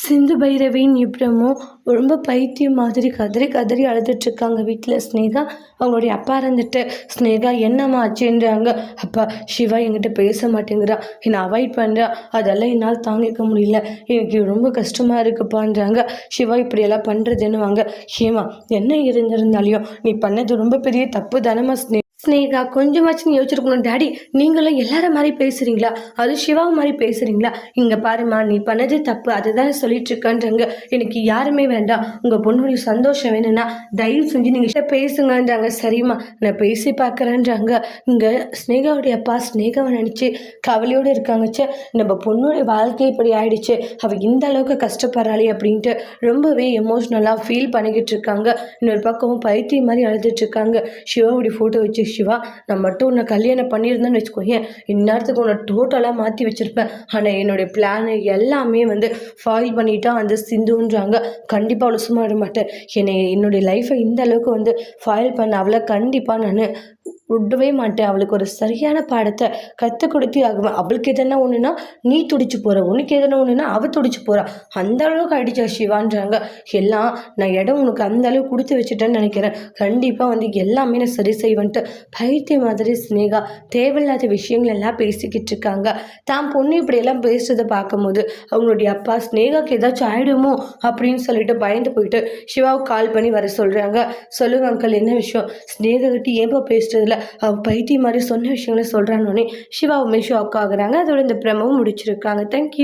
சிந்து பைரவின் இப்ரமும் ரொம்ப பைத்தியம் மாதிரி கதறி கதறி அழுதுட்ருக்காங்க வீட்டில் ஸ்னேகா அவங்களுடைய அப்பா இருந்துட்டு ஸ்னேகா என்னம்மா ஆச்சுன்றாங்க. அப்பா சிவா என்கிட்ட பேச மாட்டேங்கிறா. என்னை அவாய்ட் பண்ணுறா அதெல்லாம் என்னால் தாங்கிக்க முடியல. எனக்கு ரொம்ப கஷ்டமாக இருக்குப்பான்றாங்க. சிவா இப்படியெல்லாம் பண்ணுறதுன்னு வாங்க ஹேமா என்ன இருந்திருந்தாலையும் நீ பண்ணது ரொம்ப பெரிய தப்பு தானம்மா ஸ்னே ஸ்னேகா கொஞ்சமாச்சும் யோசிச்சிருக்கணும். டாடி நீங்களும் எல்லார மாதிரி பேசுறீங்களா? அது சிவா மாதிரி பேசுறீங்களா? இங்க பாருமா நீ பண்ணது தப்பு. அதை தான் சொல்லிட்டு இருக்கன்றாங்க எனக்கு யாருமே வேண்டாம். உங்க பொண்ணுடைய சந்தோஷம் வேணும்னா தயவு செஞ்சு நீங்க பேசுங்கன்றாங்க. சரிம்மா நான் பேசி பார்க்குறேன்றாங்க. இங்க ஸ்னேகாவுடைய அப்பா ஸ்னேகாவை நினைச்சு கவலையோட இருக்காங்க ச்சே நம்ம பொண்ணுடைய வாழ்க்கை இப்படி ஆயிடுச்சு. அவ இந்த அளவுக்கு கஷ்டப்படுறாளே அப்படின்ட்டு ரொம்பவே எமோஷ்னலாக ஃபீல் பண்ணிக்கிட்டு இருக்காங்க. இன்னொரு பக்கம் பைத்தியம் மாதிரி அழுதுட்டு இருக்காங்க. சிவாவுடைய ஃபோட்டோ வச்சு சிவா நான் மட்டும் உன்னை கல்யாணம் பண்ணியிருந்தேன்னு வச்சுக்கோயேன் இந்நேரத்துக்கு உன்னை டோட்டலாக மாற்றி வச்சுருப்பேன். ஆனால் என்னுடைய பிளானு எல்லாமே வந்து ஃபாயில் பண்ணிட்டா அந்த சிந்துன்றாங்க. கண்டிப்பாக அவளை சும்மா விட மாட்டேன். என்னை என்னுடைய லைஃப்பை இந்த அளவுக்கு வந்து ஃபாயில் பண்ண அவளை கண்டிப்பாக நான் விடவே மாட்டேன். அவளுக்கு ஒரு சரியான பாடத்தை கற்றுக் கொடுத்து ஆகுவேன். அவளுக்கு எதனா ஒன்றுனா நீ துடிச்சு போகிற உனக்கு எதனா ஒன்றுனா அவள் துடிச்சு போகிறா அந்த அளவுக்கு அடிச்சா சிவான்றாங்க. எல்லாம் நான் இடம் உனக்கு அந்த அளவுக்கு கொடுத்து வச்சுட்டேன்னு நினைக்கிறேன். கண்டிப்பாக வந்து எல்லாமே நான் சரி செய்வேன்ட்டு பைத்திய மாதிரி ஸ்னேகா தேவையில்லாத விஷயங்கள் எல்லாம் பேசிக்கிட்டு இருக்காங்க. தான் பொண்ணு இப்படியெல்லாம் பேசுறதை பார்க்கும்போது அவங்களுடைய அப்பா ஸ்னேகாக்கு ஏதாச்சும் ஆயிடுமோ? அப்படின்னு சொல்லிட்டு பயந்து போயிட்டு சிவாவுக்கு கால் பண்ணி வர சொல்கிறாங்க சொல்லுங்க அங்கிள் என்ன விஷயம்? ஸ்னேகா கிட்ட ஏன்பா பேசுறதுல? பைத்தியம் மாதிரி சொன்ன விஷயங்களை சொல்கிறானோடனே சிவா ஷாக் ஆகுறாங்க அதோட இந்த பிரமவும் முடிச்சிருக்காங்க. தேங்க்யூ